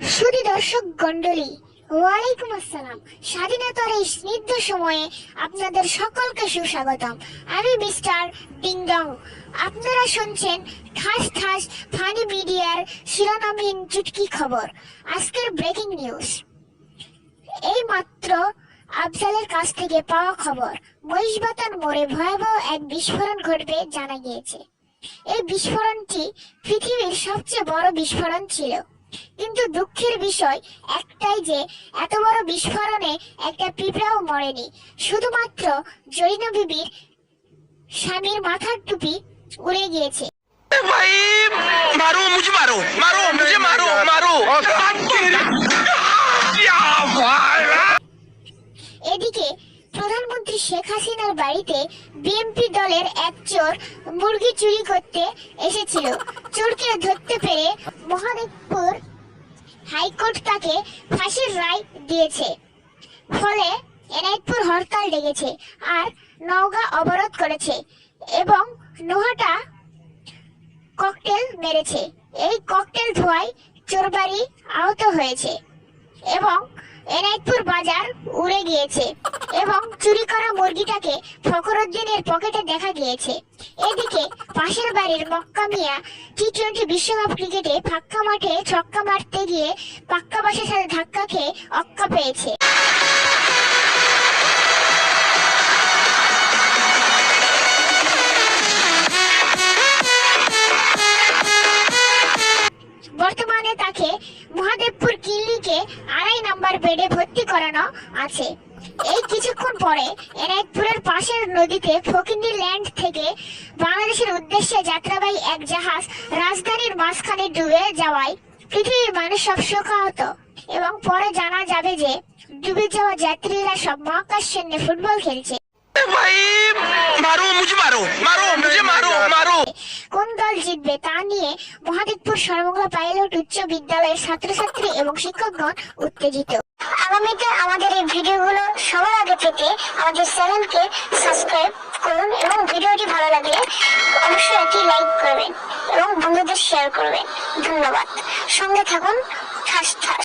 শুধু দর্শক গন্ডলী ওয়ালাইকুম আসসালাম। স্বাধীনতার এই স্নিগ্ধ সময়ে আপনাদের সকলকে সুস্বাগতম। আমি মিস্টার ডিংডং। আপনারা শুনছেন ঠাস ঠাস ফানি মিডিয়ার শিরোনামহীন চুটকি খবর। আজকের ব্রেকিং নিউজ। এই মাত্র আফজালের কাছ থেকে পাওয়া খবর, মহিষবাতান মোড়ে ভয়াবহ এক বিস্ফোরণ ঘটবে জানা গিয়েছে। এই বিস্ফোরণটি পৃথিবীর সবচেয়ে বড় বিস্ফোরণ ছিল। কিন্তু দুঃখের বিষয় একটাই যে এত বড় বিস্ফোরণে একটা পিঁপড়াও মরেনি। শুধুমাত্র জৈন বিবির স্বামীর মাথার টুপি উড়ে গিয়েছে। এদিকে প্রধানমন্ত্রী শেখ হাসিনার বাড়িতে বিএনপি দলের এক চোর মুরগি চুরি করতে এসেছিল। চোরকে ধরতে পেরে মহাদেবপুর হাইকোর্ট তাকে ফাঁসির রায় দিয়েছে। ফলে এনায়তপুর হরতাল ডেকেছে আর নওগাঁ অবরোধ করেছে এবং নোহাটা ককটেল মেরেছে। এই ককটেল ধোয়ায় চোরবাড়ি আহত হয়েছে এবং এনায়তপুর বাজার উড়ে গিয়েছে এবং চুরি করা মুরগিটাকে ফখরুদ্দিনের পকেটে দেখা গিয়েছে। এদিকে পাশের বাড়ির মক্কা মিয়া টি টোয়েন্টি বিশ্বকাপ ক্রিকেটে ফাক্কা মাঠে ছক্কা মারতে গিয়ে পাক্কা বাসের সাথে ধাক্কা খেয়ে অক্কা পেয়েছে। বর্তমানে তাকে মহাদেবপুর ক্লিনিকে আড়াই নাম্বার বেডে ভর্তি করানো আছে। এই কিছুক্ষণ পরে এনায়তপুরের পাশের নদীতে ফকিন্দি ল্যান্ড থেকে বাংলাদেশের উদ্দেশ্যে যাত্রাবাহী এক জাহাজ রাজধানীর মাঝখানে ডুবে যাওয়ায় পৃথিবীর মানুষ সব শোকাহত এবং পরে জানা যাবে যে ডুবে যাওয়া যাত্রীরা সব মহাকাশ সৈন্যে ফুটবল খেলছে। কোন দল জিতবে তা নিয়ে মহাদেবপুর সর্বমঙ্গলা পাইলট উচ্চ বিদ্যালয়ের ছাত্রছাত্রী এবং শিক্ষকগণ উত্তেজিত। আগামীতে আমাদের এই ভিডিওগুলো সবার আগে পেতে আমাদের চ্যানেলকে সাবস্ক্রাইব করুন এবং ভালো লাগলে অবশ্যই একটি লাইক করবেন এবং বন্ধুদের শেয়ার করবেন। ধন্যবাদ। সঙ্গে থাকুন, ঠাস ঠাস।